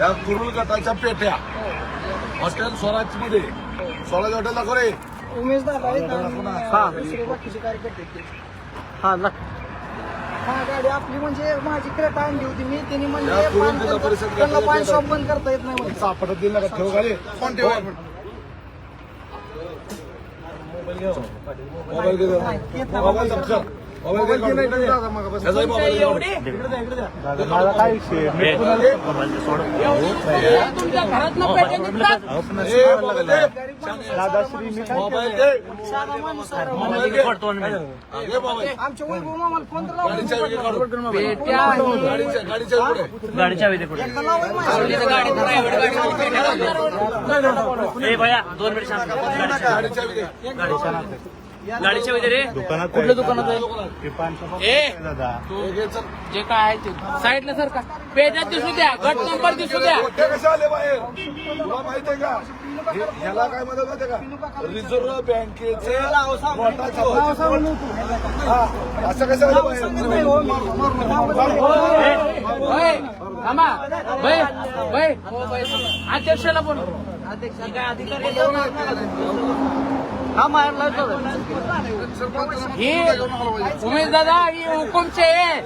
या कुरुल गटाच्या पेट्या. हॉटेल स्वराजमध्ये स्वराज हॉटेल दाखव रे उमेश हा. हा. हा गाडी आपली म्हणजे माझी क्रेटा आणली होती मी. त्यांनी म्हणजे त्यांना पान शॉप. बंद करता येत नाही म्हणजे सापडत दिल नका ठेव गाडी कोण ठेव मोबाईल जरा. मोबाईल. मोबाईल घे काढून. त्याचाही मोबाईल घे काढून. माझा काय विषय मी ए, मोबाईल दे. दादाश्री मी काय मोबाईल दे. साधा माणूस आहे राव. मोबाईल दे. हा, घे मोबाईल. आमच्या वैभव मामाला फोन तर गाडीच्या वेळी काढून. पेट्या गाडीच्या गाडीच्या पुढे गाडीच्या वेळी कुठे एकदा लावाय माझ्या. ए भया दोन मिनिट शांत बस. गाडीच्या वेळी गाडीच्या वेळी रे दुकानात कुठल्या दुकानात आहे? ए! दादा. जे काय आहे ते. साईडला सर का? पेजात दिसू द्या गट नंबर दिसू द्या. मोठे कसे आले बाहेर? तुला माहितीये का? हे- ह्याला काय म्हणत होते का? रिझर्व्ह बँकेचे. हा, असं कसं आलं बाहेर? होय थांबा. अध्यक्षाला बोल हा मारला ही उमेश दादा ही हुकुमचे आहे.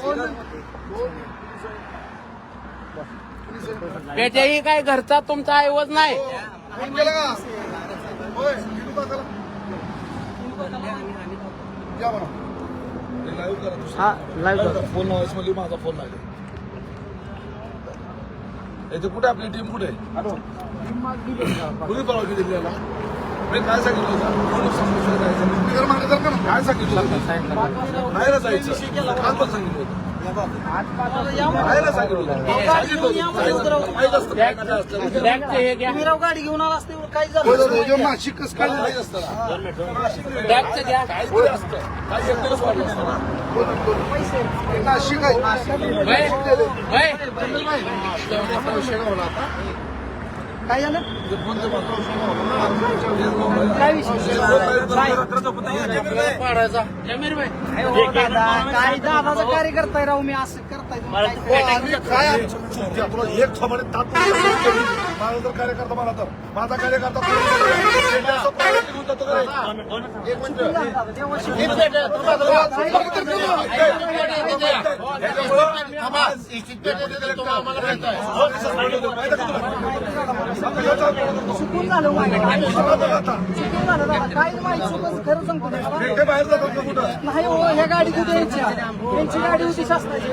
पेट्या ही काय घरचा तुमचा ऐवज नाही किती. हे करा. हा फोन म्हणजे माझा फोन लागेल कुठे आपली टीम कुठे परवानगी दिली याला मी काय सांगितलं होतं? दिवसांपासून जायचं. मी जरा मागे जरा का? काय सांगितलं होतं? बाहेर जायचं काल पण सांगितलं होतं बाहेर सांगितलं होतं. सांगितलं होतं. जायचं. माहीत असतं काय काय असतं. बॅगचे हे घ्या तुम्ही राव गाडी घेऊन आला असते काय झालं नाशिक कसं काय माहीत असतं असतं असतं ना. नाशिक आहे काय झालं काय हो, दादा, काय दादाचा कार्यकर्ता आहे राव मी असं करताय काय- एक खबर. माझा जर कार्यकर्ता मला तर माझा कार्यकर्ता? एक मिनिट. चुकून झालं आता. चुकून झालं दादा काय माहिती चुकून खरं सांगतो मी दादा. ते बाहेर जातात का कुठं? नाही हो ह्या गाडी कुठे यांची यांची गाडी होती शासनाची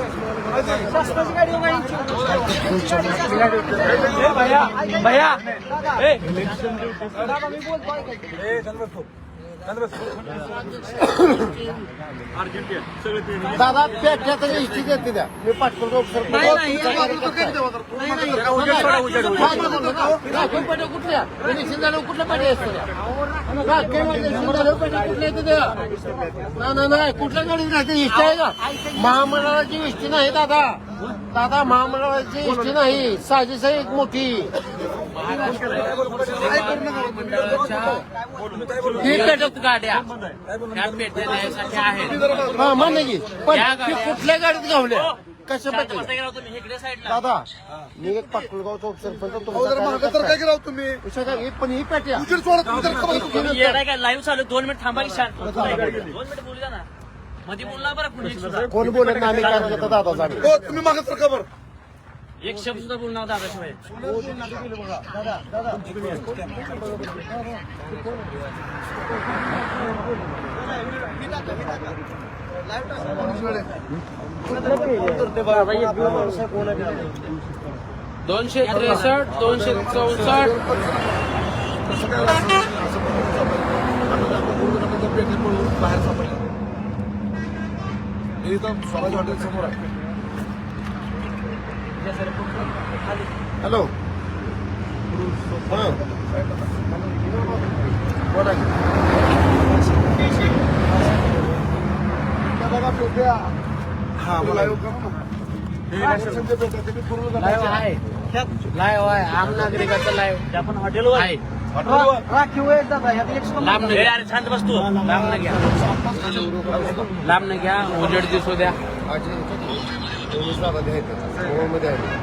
शासनाची गाडी हो का यांची यांची गाडी शासनाची. भैया भैया दादा मी बोलतो ऐका. दादा पेट्याचं इष्टी देते द्या मी नाही. कुठल्या? इलेक्शन झालं कुठल्या पाठी असतं? कुठल्या? येते द्या नाही नाही कुठल्या गाडीत राहते? इष्टी आहे का? महामंडळाची इष्टी नाही दादा. दादा महामंडळाची इष्टी नाही. साजेस एक मोठी. पेटत गाड्या त्या पेट्या आहेत हा मान्य की पण या ती गाड्या- कुठल्या गाडीत घावल्या कशा शांत पाठी बसा गेला तुम्ही इकडे साईडला दादा मी एक पाटकुलगावचा उपसरपंच अहो, जरा मागं तर काय केलं तुम्ही पण ही पेट्या उशीर सोडत तुम्ही जरा खबर घेतली. तुम्ही येडाय काय लाईव्ह चालू दोन मिनिट थांबा की शांत दोन मिनिट बोलू द्या ना मध्ये बोलला बरं कुणी सुद्धा कोण बोलत नाही आम्ही कार्यकर्ता दादाचा आम्ही हो तुम्ही मागं तर खबर एक शब्द सुद्धा बोलणार दादाशिवाय दोनशे त्रेसष्ट दोनशे चौसष्ट. बाहेर सापडले. स्वराज हॉटेल समोर आहे. हॅलो हा. बोला. हे लाईव्ह आहे आम नागरिकाचं लाईव्ह आपण हॉटेलवर. राखीव लांब न घ्या अरे शांत बस तू लांब न घ्या लांब न घ्या उजेड दिसू द्या माझी मध्ये आहेत द्यायचं मध्ये आहे.